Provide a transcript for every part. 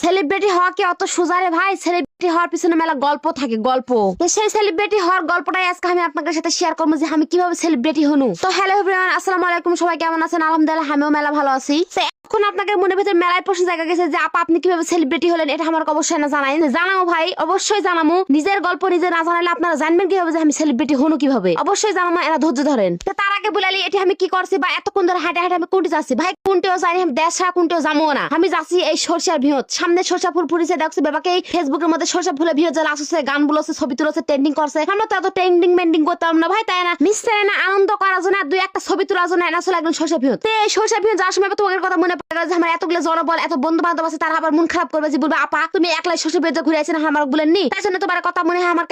Celebrity হওয়া কি অত সোজা রে ভাই? সেলিব্রিটি হওয়ার পিছনে মেলা গল্প থাকে, গল্প। তো সেই সেলিব্রিটি হওয়ার গল্পটাই আজকে আমি আপনাদের সাথে শেয়ার করব যে আমি কীভাবে সেলিব্রিটি হনু। তো হ্যালো এভরিওয়ান আসসালামু আলাইকুম, সবাই কেমন আছেন? আলহামদুলিল্লাহ, আমিও মেলা ভালো আছি। এখন মনের ভিতরে মেলায় প্রশ্ন জায়গা গেছে যে, আপা, আপনি কীভাবে সেলিব্রিটি হলেন? এটা আমার অবশ্যই না জানাই জানাব ভাই, অবশ্যই জানাব নিজের গল্প নিজে না জানালে আপনারা জানবেন কীভাবে যে আমি সেলিব্রিটি হনু কীভাবে। অবশ্যই জানাব এরা ধৈর্য ধরেন। তার আগে আমি কি করছি বা এতক্ষণ ধরে হাঁটে হাঁটে আমি কোনটি যাচ্ছি? ভাই কোনটিও জানি আমি দেশ কোনটিও যাব না। আমি যাচ্ছি এই সরষার সামনে সরষা ফুল ফুটেছে দেখছি বাবাকে, এই ফেসবুকের মধ্যে সরষা ফুলে জ্বালা আসছে গান বলছে ছবি তুলছে ট্রেন্ডিং করছে আমরা তো ট্রেন্ডিং মেন্ডিং করতাম না, ভাই, তাই না। নিশ্চয় না আনন্দ করার জন্য দুই একটা ছবি তোলার জন্য চলে সরষা এই সরষা যাওয়ার সময় তোমার কথা মনে পড়ে যে আমার এতগুলো জনবল, এত বন্ধু বান্ধব আছে, তারা আবার মন খারাপ করবে যে বলবে, আপা, তুমি একলাই সরষা ঘুরে আছেন আমার বলেন নি? তাই জন্য তোমার কথা মনে হয়, আমার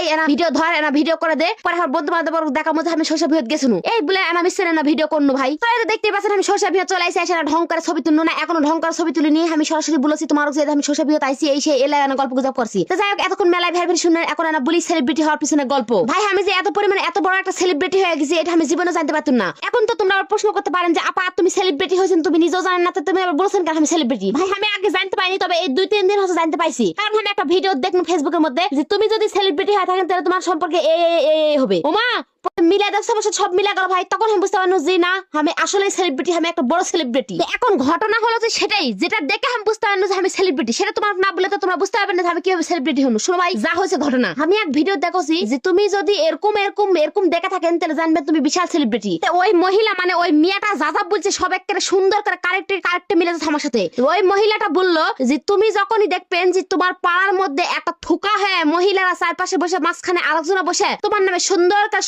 এই, এনা ভিডিও ধর, এনা ভিডিও করে দে। পরে আমার বন্ধু বান্ধব দেখা মধ্যে আমি সরষা ভিহত গেছিনু এই বলে, এনা ভিডিও করনু, ভাই। তো দেখতে পাচ্ছেন, আমি সরষা ভিহত চলে আইসি এসে না ঢং করে ছবি তুলনু না, এখনও ঢং করে ছবি তুলি নিয়ে আমি সরাসরি বলেছি তোমার যে আমি সরষা ভিহত আইসি এই সেই এলাকায় না গল্প গুজব করছি। তো যাই হোক, এতক্ষণ মেলায় ভের ভের শুনে এখন না বলি সেলিব্রিটি হওয়ার পিছনে গল্প। ভাই, আমি যে এত পরিমাণে এত বড় একটা সেলিব্রিটি হয়ে গেছি, এটা আমি জীবনে জানতে পারতাম না। এখন তো তোমরা প্রশ্ন করতে পারেন যে, আপা, তুমি সেলিব্রিটি হয়েছেন, তুমি নিজেও জানেন না, তো তুমি আবার বলছেন কেন আমি সেলিব্রিটি ভাই, আমি আগে জানতে পারিনি, তবে এই দুই, তিন দিন হচ্ছে জানতে পাইছি। কারণ আমি একটা ভিডিও দেখলাম ফেসবুকের মধ্যে, যে তুমি যদি সেলিব্রিটি হয়ে থাকেন, তাহলে তোমার সম্পর্কে এ এ এ এ হবে। ওমা মিলা দেখছে অবশ্য সব মিলা গেল ভাই, তখন বুঝতে পারলাম যে না, আমি আসলে সেলিব্রিটি আমি একটা বড় সেলিব্রিটি এখন ঘটনা হলো যে সেটাই, যেটা দেখে আমি বুঝতে পারলাম যে আমি সেলিব্রিটি সেটা তোমার না বলে তো তোমরা বুঝতে পারবে না আমি কীভাবে সেলিব্রিটি শোনো ভাই, যা হয়েছে ঘটনা। আমি এক ভিডিও দেখছি যে তুমি যদি এরকম এরকম এরকম দেখে থাকেন তাহলে জানবেন তুমি বিশাল সেলিব্রিটি ওই মহিলা মানে ওই মিয়াটা যা যা বলছে, সব একটা সুন্দর করে কারেক্টে কারেক্টে মিলে যাচ্ছে আমার সাথে। ওই মহিলাটা বলল যে তুমি যখনই দেখবেন যে তোমার পাড়ার মধ্যে একটা থুকা হয়ে মহিলারা চারপাশে বসে, মাঝখানে আলোচনা বসে, তোমার নামে সুন্দর করে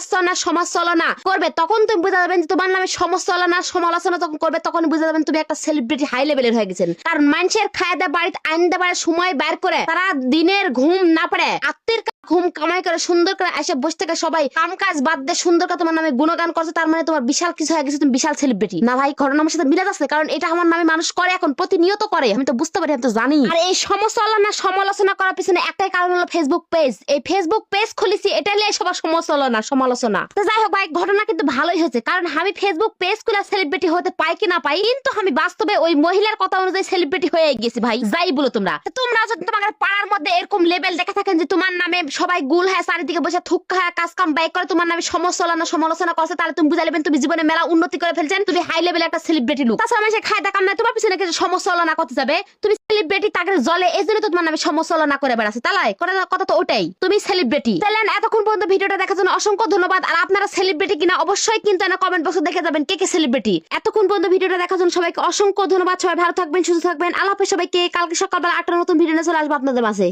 সমালোচনা সমালোচনা করবে, তখন তুমি বুঝে যাবেন যে তোমার নামে সমালোচনা সমালোচনা তখন করবে, তখন বুঝে যাবেন তুমি একটা সেলিব্রিটি হাই লেভেলের হয়ে গেছেন। কারণ মানুষের খায়দা বাড়িতে আইন দেবার সময় বের করে তারা দিনের ঘুম না পারে আত্মীর ঘুম কামাই করে, সুন্দর করে এসে বসে থেকে সবাই কাম কাজ বাদ দিয়ে সুন্দর করে তোমার নামে গুণগান করছে, তার মানে তোমার বিশাল কিছু হয়ে গেছে, তুমি বিশাল সেলিব্রিটি না ভাই, ঘটনা আমার সাথে মিলে যাচ্ছে, কারণ এটা আমার নামে মানুষ করে এখন, প্রতিনিয়ত করে, আমি তো বুঝতে পারি, আমি তো জানি। আর এই সমালোচনা সমালোচনা করার পিছনে একটাই কারণ হলো ফেসবুক পেজ এই ফেসবুক পেজ খুলেছি এটা নিয়ে সবার সমালোচনা সমালোচনা। তো যাই হোক ভাই, ঘটনা কিন্তু ভালোই হয়েছে, কারণ আমি ফেসবুক পেজ খুলে সেলিব্রিটি হতে পাই কি না পাই, কিন্তু আমি বাস্তবে ওই মহিলার কথা অনুযায়ী সেলিব্রিটি হয়ে গেছি ভাই, যাই বলো তোমরা। তোমরা যদি তোমাদের পাড়ার মধ্যে এরকম লেভেল দেখে থাকেন যে তোমার নামে সবাই গুল হ্যাঁ চারিদিকে বসে থুক হ্যাঁ কাজ কাম বাইক করে। তোমার নামে সমালোচনা সমালোচনা করছে, তাহলে তুমি বুঝা নেবেন তুমি জীবনে মেলা উন্নতি করে ফেলছেন, তুমি হাই লেভেল একটা সেলিব্রিটি লোক তাছাড়া আমি সে খায় দেখাম না তোমার পিছনে কিছু সমালোচনা করতে যাবে। তুমি সেলিব্রিটি তাকে জলে, এই জন্য তো তোমার নামে সমালোচনা করে বেড়াচ্ছে। তালাই, কথা তো ওটাই, তুমি সেলিব্রিটি তাহলে এতক্ষণ পর্যন্ত ভিডিওটা দেখার জন্য অসংখ্য ধন্যবাদ। আর আপনারা সেলিব্রিটি কিনা অবশ্যই কিন্তু না কমেন্ট বক্সে দেখে যাবেন কে কে সেলিব্রিটি এতক্ষণ পর্যন্ত ভিডিওটা দেখার জন্য সবাইকে অসংখ্য ধন্যবাদ। সবাই ভালো থাকবেন, সুস্থ থাকবেন। আল্লাহ সবাইকে। কালকে সকালবেলা আটটা নতুন ভিডিও নিয়ে চলে আসব আপনাদের মাঝে।